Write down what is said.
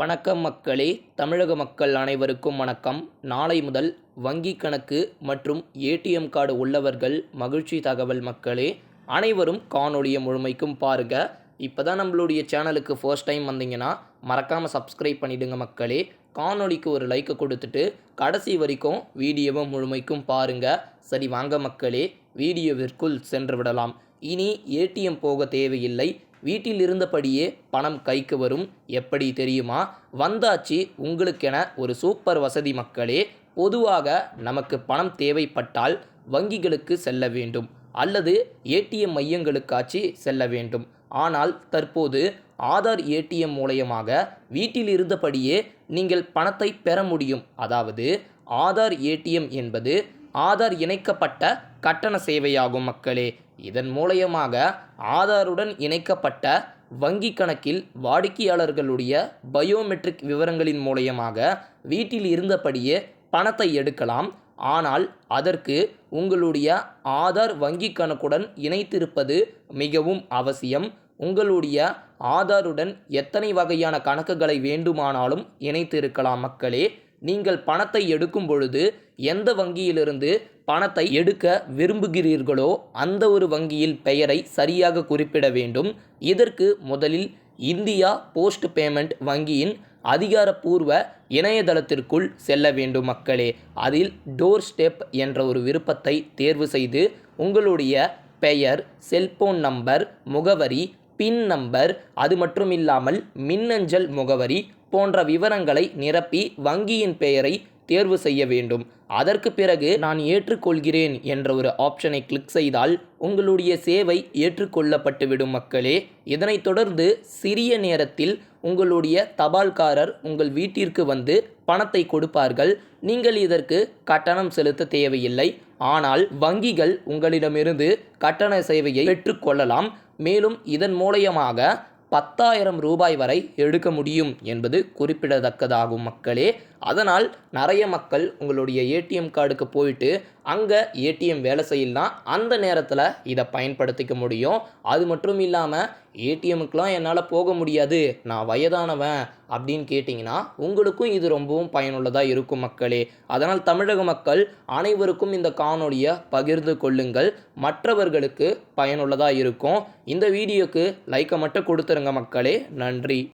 வணக்கம் மக்களே தமிழக மக்கள் அனைவருக்கும் வணக்கம். நாளை முதல் வங்கி கணக்கு மற்றும் ஏடிஎம் கார்டு உள்ளவர்கள் மகிழ்ச்சி தகவல் மக்களே. அனைவரும் காணொளியை முழுமைக்கும் பாருங்க. இப்போ தான் நம்மளுடைய சேனலுக்கு ஃபர்ஸ்ட் டைம் வந்தீங்கன்னா மறக்காமல் சப்ஸ்கிரைப் பண்ணிடுங்க மக்களே. காணொலிக்கு ஒரு லைக்கை கொடுத்துட்டு கடைசி வரைக்கும் வீடியோவை முழுமைக்கும் பாருங்க. சரி வாங்க மக்களே வீடியோவிற்குள் சென்று விடலாம். இனி ஏடிஎம் போக தேவையில்லை. வீட்டில் இருந்தபடியே பணம் கைக்கு வரும். எப்படி தெரியுமா? வந்தாச்சு உங்களுக்கென ஒரு சூப்பர் வசதி மக்களே. பொதுவாக நமக்கு பணம் தேவைப்பட்டால் வங்கிகளுக்கு செல்ல வேண்டும். அல்லது ஏடிஎம் மையங்களுக்காச்சு செல்ல வேண்டும். ஆனால் தற்போது ஆதார் ஏடிஎம் மூலயமாக வீட்டில் இருந்தபடியே நீங்கள் பணத்தை பெற முடியும். அதாவது ஆதார் ஏடிஎம் என்பது ஆதார் இணைக்கப்பட்ட கட்டண சேவையாகும் மக்களே. இதன் மூலயமாக ஆதாருடன் இணைக்கப்பட்ட வங்கி கணக்கில் வாடிக்கையாளர்களுடைய பயோமெட்ரிக் விவரங்களின் மூலயமாக வீட்டில் இருந்தபடியே பணத்தை எடுக்கலாம். ஆனால் அதற்கு உங்களுடைய ஆதார் வங்கி கணக்குடன் இணைத்திருப்பது மிகவும் அவசியம். உங்களுடைய ஆதாருடன் எத்தனை வகையான கணக்குகளை வேண்டுமானாலும் இணைத்து இருக்கலாம் மக்களே. நீங்கள் பணத்தை எடுக்கும் பொழுது எந்த வங்கியிலிருந்து பணத்தை எடுக்க விரும்புகிறீர்களோ அந்த ஒரு வங்கியில் பெயரை சரியாக குறிப்பிட வேண்டும். இதற்கு முதலில் இந்தியா போஸ்ட் பேமெண்ட் வங்கியின் அதிகாரப்பூர்வ இணையதளத்திற்குள் செல்ல வேண்டும் மக்களே. அதில் டோர் ஸ்டெப் என்ற ஒரு விருப்பத்தை தேர்வு செய்து உங்களுடைய பெயர் செல்போன் நம்பர் முகவரி பின் நம்பர் அது மட்டும் இல்லாமல் மின்னஞ்சல் முகவரி போன்ற விவரங்களை நிரப்பி வங்கியின் பெயரை தேர்வு செய்ய வேண்டும். அதற்கு பிறகு நான் ஏற்றுக்கொள்கிறேன் என்ற ஒரு ஆப்ஷனை கிளிக் செய்தால் உங்களுடைய சேவை ஏற்றுக்கொள்ளப்பட்டுவிடும் மக்களே. இதனைத் தொடர்ந்து சிறிய நேரத்தில் உங்களுடைய தபால்காரர் உங்கள் வீட்டிற்கு வந்து பணத்தை கொடுப்பார்கள். நீங்கள் இதற்கு கட்டணம் செலுத்த தேவையில்லை. ஆனால் வங்கிகள் உங்களிடமிருந்து கட்டண சேவையை பெற்றுக்கொள்ளலாம் மேலும் இதன் மூலயமாக பத்தாயிரம் ரூபாய் வரை எடுக்க முடியும் என்பது குறிப்பிடத்தக்கதாகும் மக்களே. அதனால் நிறைய மக்கள் உங்களுடைய ஏடிஎம் கார்டுக்கு போயிட்டு அங்கே ஏடிஎம் வேலை செய்யலாம். அந்த நேரத்தில் இதை பயன்படுத்திக்க முடியும். அது மட்டும் இல்லாமல் ஏடிஎம்முக்கெலாம் என்னால் போக முடியாது. நான் வயதானவன் அப்படின்னு கேட்டிங்கன்னா உங்களுக்கும் இது ரொம்பவும் பயனுள்ளதாக இருக்கும் மக்களே. அதனால் தமிழக மக்கள் அனைவருக்கும் இந்த காணொலியை பகிர்ந்து கொள்ளுங்கள். மற்றவர்களுக்கு பயனுள்ளதாக இருக்கும். இந்த வீடியோக்கு லைக்கை மட்டும் கொடுத்துருங்க மக்களே. நன்றி.